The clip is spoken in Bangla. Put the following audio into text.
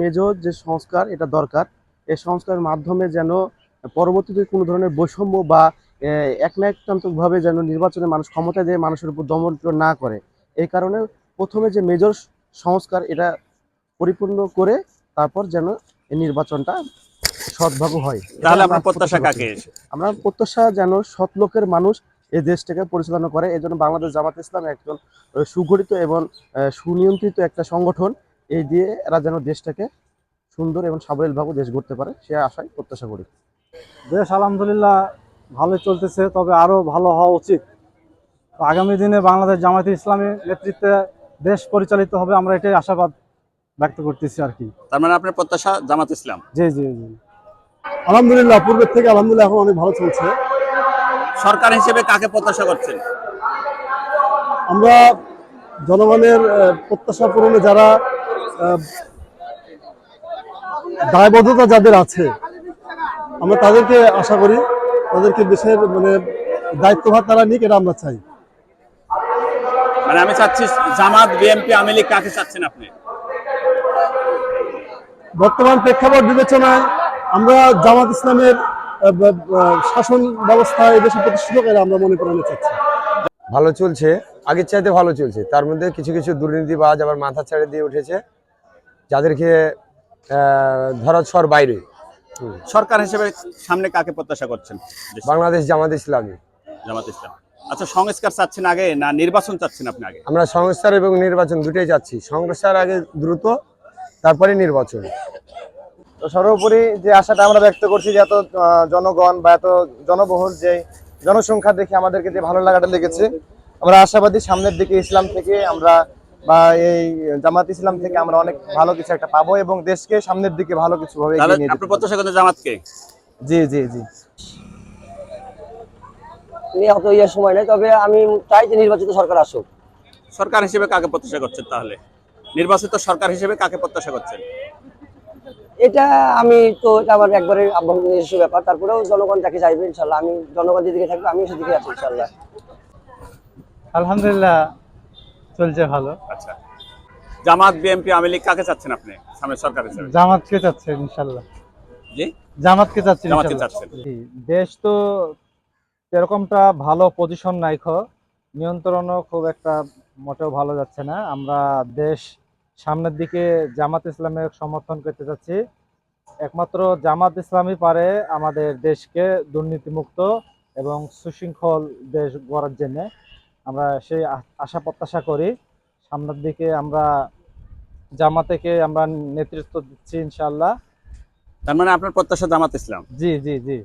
মেজর যে সংস্কার এটা দরকার। এই সংস্কারের মাধ্যমে যেন পরবর্তীতে কোনো ধরনের বৈষম্য বা একনায়কতান্ত্রিকভাবে যেন নির্বাচনে মানুষ ক্ষমতা দিয়ে মানুষের উপর দমন না করে। এই কারণে প্রথমে যে মেজর সংস্কার এটা পরিপূর্ণ করে তারপর যেন এই নির্বাচনটা সৎভাবে হয়। তাহলে আমরা প্রত্যাশা কাকে আমরা প্রত্যাশা যেন সৎ লোকের মানুষ এই দেশটাকে পরিচালনা করে। এই জন্য বাংলাদেশ জামাত ইসলাম একজন সুগঠিত এবং সুনিয়ন্ত্রিত একটা সংগঠন। এই দিয়ে এরা যেন দেশটাকে সুন্দর এবং সাবলীলভাবে দেশ গড়তে পারে সে আশায় প্রত্যাশা করি। দেশ আলহামদুলিল্লাহ ভালোই চলতেছে তবে আরও ভালো হওয়া উচিত। আগামী দিনে বাংলাদেশ জামায়াতে ইসলামী নেতৃত্বে দেশ পরিচালিত হবে আমরা এটাই আশাবাদ ব্যক্ত করতেছি আর কি। তার মানে আপনার প্রত্যাশা জামাত ইসলাম? জি জি জি। আলহামদুলিল্লাহ পূর্বের থেকে আলহামদুলিল্লাহ এখন অনেক ভালো চলছে। সরকার হিসেবে কাকে প্রত্যাশা করছেন? আমরা জনগণের প্রত্যাশা পূরণে যারা দায়বদ্ধতা যাদের আছে আমরা তাদেরকে আশা করি তাদেরকে দেশের মানে দায়িত্বভার তারা নিক এটা আমরা চাই। মানে আমি চাচ্ছি জামাত বিএনপি আওয়ামী লীগ কাকে চাচ্ছেন আপনি? বর্তমান প্রেক্ষাপট বিবেচনায় আমরা জামাত ইসলামের শাসন ব্যবস্থা এই দেশে প্রতিষ্ঠিত করে আমরা মনে করানো চাচ্ছি। ভালো চলছে আগের চাইতে ভালো চলছে। তার মধ্যে কিছু কিছু দুর্নীতিবাজ আবার মাথা ছেড়ে দিয়ে উঠেছে। যাদেরকে ধরা ছর বাইরে। সরকার হিসেবে সামনে কাকে প্রত্যাশা করছেন? বাংলাদেশ জামাত ইসলামী। জামাত ইসলাম। আচ্ছা সংস্কার চাচ্ছেন আগে না নির্বাচন চাচ্ছেন আপনি আগে? আমরা সংস্কার এবং নির্বাচন দুটোই চাচ্ছি। সংস্কার আগে দ্রুত তারপরে নির্বাচন। তো সর্বোপরি যে আশাটা আমরা ব্যক্ত করছি যে এত জনগণ বা এত জনবহুল যে জনসংখ্যা দেখে আমাদেরকে যে ভালো লাগাটা লেগেছে আমরা আশাবাদী সামনের দিকে ইসলাম থেকে আমরা বা এই জামাত ইসলাম থেকে আমরা অনেক ভালো কিছু একটা পাবো এবং দেশকে সামনের দিকে ভালো কিছু ভাবে আপনি প্রত্যাশা জামাতকে? জি জি জি। অত সময় নেই তবে আমি চাই যে নির্বাচিত সরকার আসুক। সরকার হিসেবে কাকে প্রত্যাশা করছেন তাহলে? নির্বাচিত সরকার হিসেবে কাকে প্রত্যাশা করছেন? এটা আমি তো এটা আমার একবারে নিজস্ব ব্যাপার তারপরেও জনগণ যাকে চাইবে ইনশাল্লাহ। আমি জনগণ যেদিকে থাকবে আমি সেদিকে আছি ইনশাল্লাহ। আলহামদুলিল্লাহ চলছে ভালো। আচ্ছা। জামাত বিএনপি আওয়ামী লীগ কাকে চাচ্ছেন আপনি? সামনে সরকার হিসেবে। জামাতকে চাচ্ছে ইনশাল্লাহ। জি? জামাতকে চাচ্ছে জামাতকে। চাচ্ছেন। জি, দেশ তো এরকমটা ভালো পজিশন নাই খ। নিয়ন্ত্রণও খুব একটা মোটেও ভালো যাচ্ছে না। আমরা দেশ সামনের দিকে জামাত ইসলামের সমর্থন করতে চাচ্ছি। একমাত্র জামাত ইসলামই পারে আমাদের দেশকে দুর্নীতিমুক্ত এবং সুশৃঙ্খল দেশ গড়ার জন্য। আমরা সেই আশা প্রত্যাশা করি। সামনের দিকে আমরা জামাতেকে আমরা নেতৃত্ব দিচ্ছি ইনশাল্লাহ তার মানে আপনার প্রত্যাশা জামাত ইসলাম? জি জি জি।